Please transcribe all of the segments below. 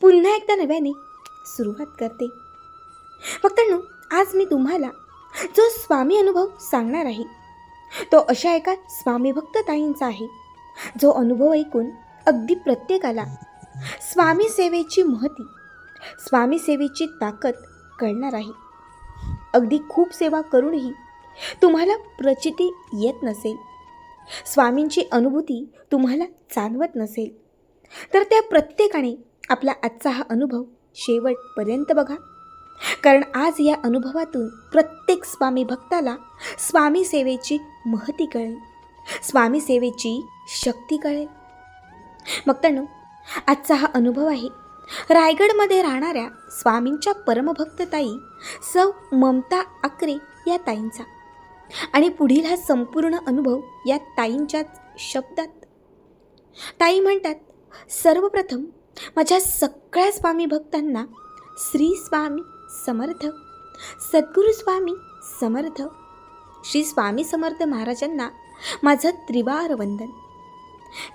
पुन्हा एकदा नव्याने सुरुवात करते. फक्त आज मी तुम्हाला जो स्वामी अनुभव सांगणार आहे तो अशा एका स्वामी भक्त ताईंचा आहे. जो अनुभव ऐकून अगदी प्रत्येकाला स्वामी सेवेची महती स्वामी सेवेची ताकद कळणार आहे. अगदी खूप सेवा करूनही तुम्हाला प्रचिती येत नसेल. स्वामींची अनुभूती तुम्हाला जाणवत नसेल. तर त्या प्रत्येकाने आपला आजचा हा अनुभव शेवटपर्यंत बघा. कारण आज या अनुभवातून प्रत्येक स्वामी भक्ताला स्वामी सेवेची महती कळेल. स्वामी सेवेची शक्ती कळेल. भक्तांनो आजचा हा अनुभव आहे. रायगडमध्ये राहणाऱ्या स्वामींच्या परमभक्त ताई सौ ममता आकरे या ताईंचा. आणि पुढील हा संपूर्ण अनुभव या ताईंच्याच शब्दात. ताई म्हणतात सर्वप्रथम माझ्या सगळ्या स्वामी भक्तांना श्री स्वामी समर्थ सद्गुरू स्वामी समर्थ श्री स्वामी समर्थ महाराजांना माझं त्रिवार वंदन.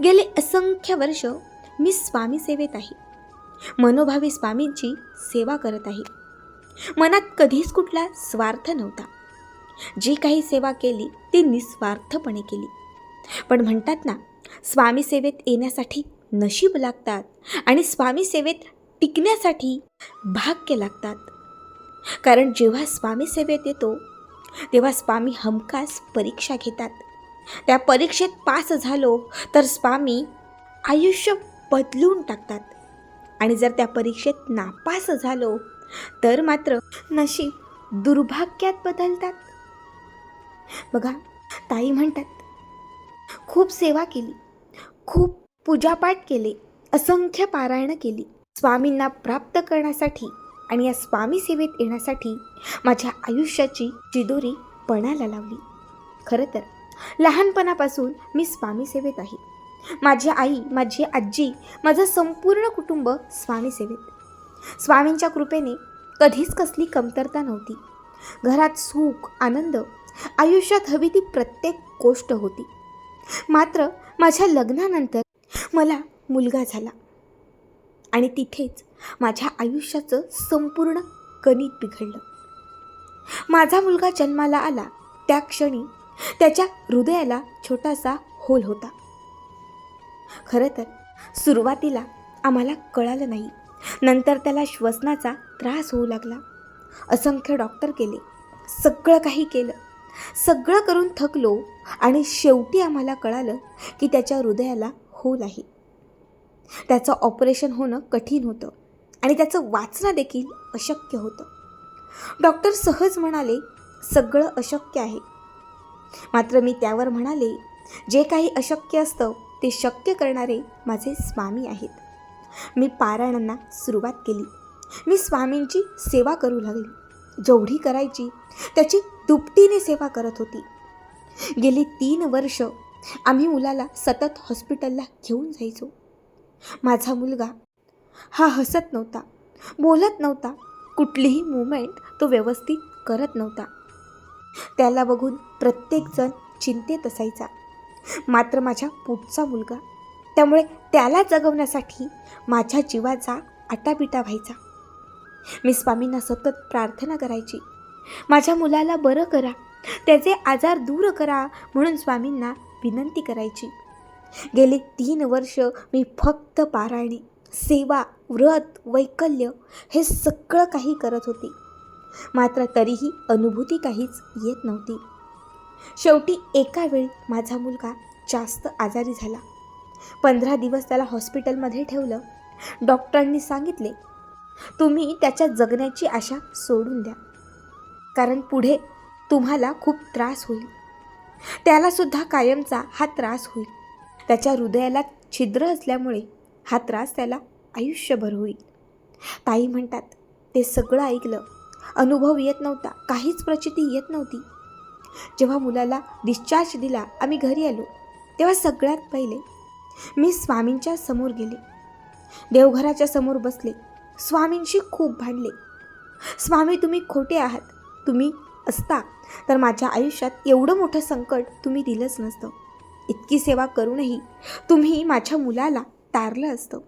गेले असंख्य वर्ष मी स्वामी सेवेत आहे. मनोभावी स्वामींची सेवा करत आहे. मनात कधीच कुठला स्वार्थ नव्हता. जी काही सेवा केली ती निस्वार्थपणे केली. पण म्हणतात ना स्वामी सेवेत येण्यासाठी नशीब लागतात आणि स्वामी सेवेत टिकण्यासाठी भाग्य लागतात. कारण जेव्हा स्वामी सेवेत येतो तेव्हा स्वामी हमखास परीक्षा घेतात. त्या परीक्षेत पास झालो तर स्वामी आयुष्य बदलून टाकतात. आणि जर त्या परीक्षेत नापास झालो तर मात्र नशीब दुर्भाग्यात बदलतात. बघा ताई म्हणतात खूप सेवा केली खूप पूजापाठ केले असंख्य पारायणं केली. स्वामींना प्राप्त करण्यासाठी आणि या स्वामी सेवेत येण्यासाठी माझ्या आयुष्याची चिदोरी पणाला लावली. खरं तर लहानपणापासून मी स्वामी सेवेत आहे. माझी आई माझी आजी माझं संपूर्ण कुटुंब स्वामी सेवेत. स्वामींच्या कृपेने कधीच कसली कमतरता नव्हती. घरात सुख आनंद आयुष्यात हवी ती प्रत्येक गोष्ट होती. मात्र माझ्या लग्नानंतर मला मुलगा झाला. आणि तिथेच माझ्या आयुष्याचं संपूर्ण गणित बिघडलं. माझा मुलगा जन्माला आला त्या क्षणी त्याच्या हृदयाला छोटासा होल होता. खरं तर सुरुवातीला आम्हाला कळालं नाही. नंतर त्याला श्वसनाचा त्रास होऊ लागला. असंख्य डॉक्टर केले. सगळं काही केलं. सगळं करून थकलो आणि शेवटी आम्हाला कळालं की त्याच्या हृदयाला होल आहे त्याचं ऑपरेशन होणं कठीण होतं आणि त्याचं वाचणं देखील अशक्य होतं. डॉक्टर सहज म्हणाले सगळं अशक्य आहे. मात्र मी त्यावर म्हणाले जे काही अशक्य असतं ते शक्य करणारे माझे स्वामी आहेत. मी पारायणांना सुरुवात केली. मी स्वामींची सेवा करू लागली. जेवढी करायची त्याची दुपटीने सेवा करत होती. गेली तीन वर्ष आम्ही मुलाला सतत हॉस्पिटलला घेऊन जायचो. माझा मुलगा हा हसत नव्हता बोलत नव्हता कुठलीही मुवमेंट तो व्यवस्थित करत नव्हता. त्याला बघून प्रत्येकजण चिंतेत असायचा. मात्र माझ्या पुढचा मुलगा त्यामुळे त्याला जगवण्यासाठी माझ्या जीवाचा आटापिटा व्हायचा. मी स्वामींना सतत प्रार्थना करायची. माझ्या मुलाला बरं करा त्याचे आजार दूर करा म्हणून स्वामींना विनंती करायची. गेली तीन वर्ष मी फक्त पारायणे सेवा व्रत वैकल्य हे सगळं काही करत होते. मात्र तरीही अनुभूती काहीच येत नव्हती. शेवटी एका वेळी माझा मुलगा जास्त आजारी झाला. पंधरा दिवस त्याला हॉस्पिटलमध्ये ठेवलं. डॉक्टरांनी सांगितले तुम्ही त्याच्या जगण्याची आशा सोडून द्या. कारण पुढे तुम्हाला खूप त्रास होईल. त्यालासुद्धा कायमचा हा त्रास होईल. त्याच्या हृदयाला छिद्र असल्यामुळे हा त्रास त्याला आयुष्यभर होईल. ताई म्हणतात ते सगळं ऐकलं अनुभव येत नव्हता काहीच प्रचिती येत नव्हती. जेव्हा मुलाला डिस्चार्ज दिला आम्ही घरी आलो तेव्हा सगळ्यात पहिले मी स्वामींच्या समोर गेले. देवघराच्या समोर बसले स्वामींशी खूप भांडले. स्वामी तुम्ही खोटे आहात. तुम्ही असता तर माझ्या आयुष्यात एवढं मोठं संकट तुम्ही दिलंच नसतं. इतकी सेवा करूनही तुम्ही माझ्या मुलाला तारलं असतं.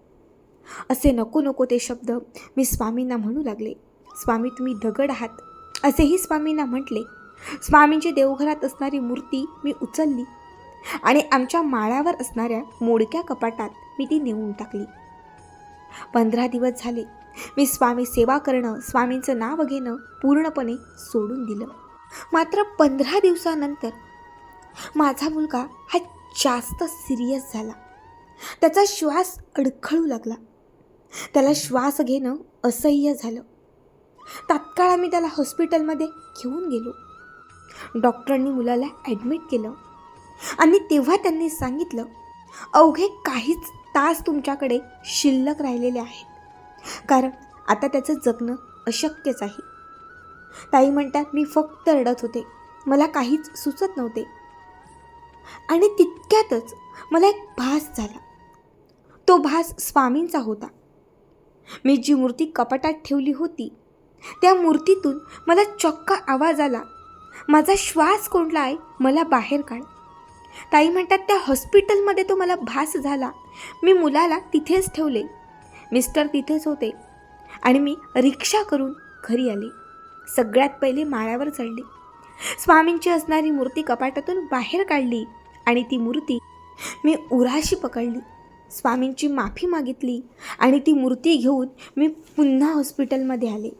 असे नको नको ते शब्द मी स्वामींना म्हणू लागले. स्वामी तुम्ही दगड आहात. असेही स्वामींना म्हटले. स्वामींची देवघरात असणारी मूर्ती मी उचलली आणि आमच्या माळ्यावर असणाऱ्या मोडक्या कपाटात मी ती नेऊन टाकली. पंधरा दिवस झाले. मी स्वामी सेवा करणं स्वामींचं नाव घेणं पूर्णपणे सोडून दिलं. मात्र पंधरा दिवसानंतर माझा मुलगा हा जास्त सिरियस झाला. त्याचा श्वास अडखळू लागला. त्याला श्वास घेणं असह्य झालं. तात्काळ आम्ही त्याला हॉस्पिटलमध्ये घेऊन गेलो. डॉक्टरांनी मुलाला ॲडमिट केलं. आणि तेव्हा त्यांनी सांगितलं अवघे काहीच तास तुमच्याकडे शिल्लक राहिलेले आहेत. कारण आता त्याचं जगणं अशक्यच आहे. ताई म्हणतात मी फक्त रडत होते. मला काहीच सुचत नव्हते. आणि तितक्यातच मला एक भास झाला. तो भास स्वामींचा होता. मी जी मूर्ती कपाटात ठेवली होती त्या मूर्तीतून मला चक्क आवाज आला. माझा श्वास कोंडला आहे मला बाहेर काढ. ताई म्हणतात त्या हॉस्पिटलमध्ये तो मला भास झाला. मी मुलाला तिथेच ठेवले. मिस्टर तिथेच होते. आणि मी रिक्षा करून घरी आले. सगळ्यात पहिले माळ्यावर चढले. स्वामींची असणारी मूर्ती कपाटातून बाहेर काढली आणि ती मूर्ती मी उराशी पकडली. स्वामींची माफी मागितली आणि ती मूर्ती घेऊन मी पुन्हा हॉस्पिटलमध्ये आले.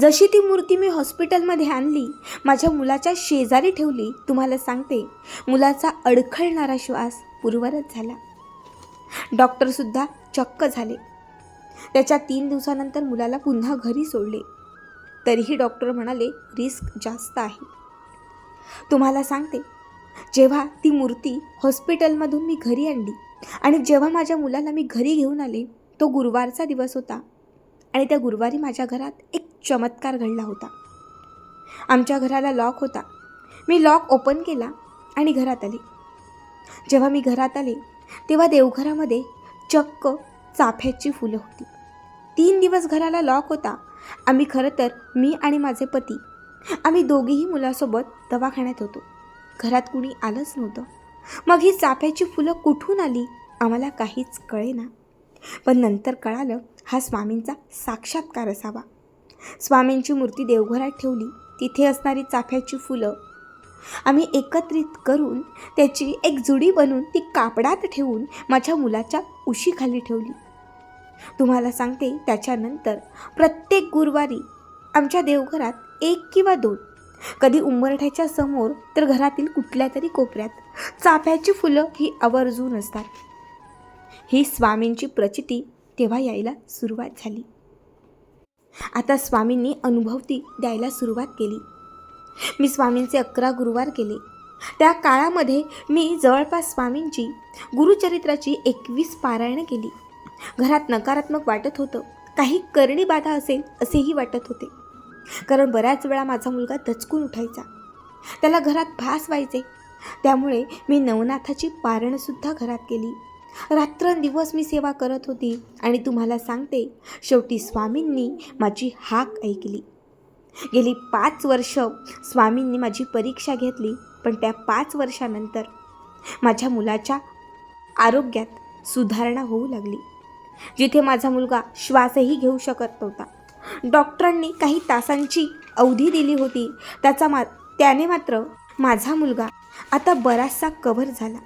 जशी ती मूर्ती मी हॉस्पिटलमध्ये आणली माझ्या मुलाच्या शेजारी ठेवली तुम्हाला सांगते मुलाचा अडखळणारा श्वास पूर्वरच झाला. डॉक्टरसुद्धा चक्क झाले. त्याच्या तीन दिवसानंतर मुलाला पुन्हा घरी सोडले. तरीही डॉक्टर म्हणाले रिस्क जास्त आहे. तुम्हाला सांगते जेव्हा ती मूर्ती हॉस्पिटलमधून मी घरी आणली आणि जेव्हा माझ्या मुलाला मी घरी घेऊन आले तो गुरुवारचा दिवस होता आणि त्या गुरुवारी माझ्या घरात एक चमत्कार घडला होता. आमच्या घराला लॉक होता. मी लॉक ओपन केला आणि घरात आले. जेव्हा मी घरात आले तेव्हा देवघरामध्ये चक्क चाफ्याची फुलं होती. तीन दिवस घराला लॉक होता. आम्ही खरं तर मी आणि माझे पती आम्ही दोघेही मुलासोबत दवाखान्यात होतो. घरात कुणी आलंच नव्हतं. मग ही चाफ्याची फुलं कुठून आली? आम्हाला काहीच कळेना. पण नंतर कळालं हा स्वामींचा साक्षात्कार असावा. स्वामींची मूर्ती देवघरात ठेवली. तिथे असणारी चाफ्याची फुलं आम्ही एकत्रित करून त्याची एक जुडी बनवून ती कापडात ठेवून माझ्या मुलाच्या उशीखाली ठेवली. तुम्हाला सांगते त्याच्यानंतर प्रत्येक गुरुवारी आमच्या देवघरात एक किंवा दोन कधी उंबरठ्याच्या समोर तर घरातील कुठल्या तरी कोपऱ्यात चाफ्याची फुलं ही आवर्जून असतात. ही स्वामींची प्रचिती तेव्हा यायला सुरुवात झाली. आता स्वामींनी अनुभवती द्यायला सुरुवात केली. मी स्वामींचे अकरा गुरुवार केले. त्या काळामध्ये मी जवळपास स्वामींची गुरुचरित्राची एकवीस पारायणं केली. घरात नकारात्मक वाटत होतं. काही करणी बाधा असेल असेही वाटत होते. कारण बऱ्याच वेळा माझा मुलगा दचकून उठायचा. त्याला घरात भास व्हायचे. त्यामुळे मी नवनाथाची पारणंसुद्धा घरात केली. रात्रंदिवस मी सेवा करत होती आणि तुम्हाला सांगते शेवटी स्वामींनी माझी हाक ऐकली. गेली पाच वर्ष स्वामींनी माझी परीक्षा घेतली पण त्या पाच वर्षानंतर माझ्या मुलाच्या आरोग्यात सुधारणा होऊ लागली. जिथे माझा मुलगा श्वासही घेऊ शकत नव्हता. डॉक्टरांनी काही तासांची अवधी दिली होती. त्याचा मा त्याने मात्र माझा मुलगा आता बराचसा कव्हर झाला.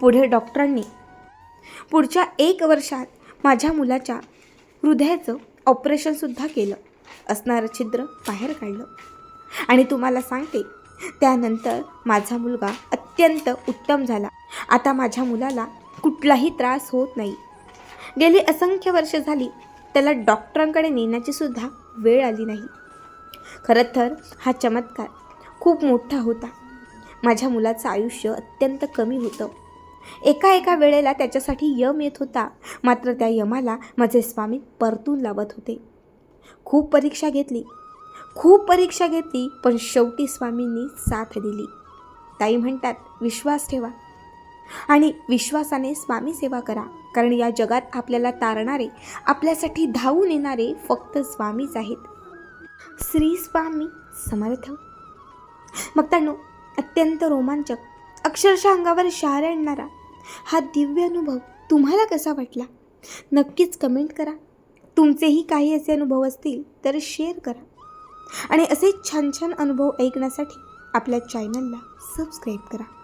पुढे डॉक्टरांनी पुढच्या एक वर्षात माझ्या मुलाच्या हृदयाचं ऑपरेशनसुद्धा केलं. असणारं छिद्र बाहेर काढलं. आणि तुम्हाला सांगते त्यानंतर माझा मुलगा अत्यंत उत्तम झाला. आता माझ्या मुलाला कुठलाही त्रास होत नाही. गेली असंख्य वर्ष झाली त्याला डॉक्टरांकडे नेण्याची सुद्धा वेळ आली नाही. खरं तर हा चमत्कार खूप मोठा होता. माझ्या मुलाचं आयुष्य अत्यंत कमी होतं. एका एका वेळेला त्याच्यासाठी यम येत होता मात्र त्या यमाला माझे स्वामी परतून लावत होते. खूप परीक्षा घेतली. खूप परीक्षा घेतली पण शेवटी स्वामींनी साथ दिली. ताई म्हणतात विश्वास ठेवा. आणि विश्वासाने स्वामी सेवा करा. कारण या जगात आपल्याला तारणारे आपल्यासाठी धावून येणारे फक्त स्वामीच आहेत. श्री स्वामी समर्थ. मग त्यांनो अत्यंत रोमांचक अक्षरशः अंगावर शहारे आणणारा हा दिव्य अनुभव तुम्हाला कसा वाटला? नक्कीच कमेंट करा. तुमचेही काही असे अनुभव असतील तर शेअर करा. आणि असे छान छान अनुभव ऐकण्यासाठी आपल्या चॅनलला सबस्क्राईब करा.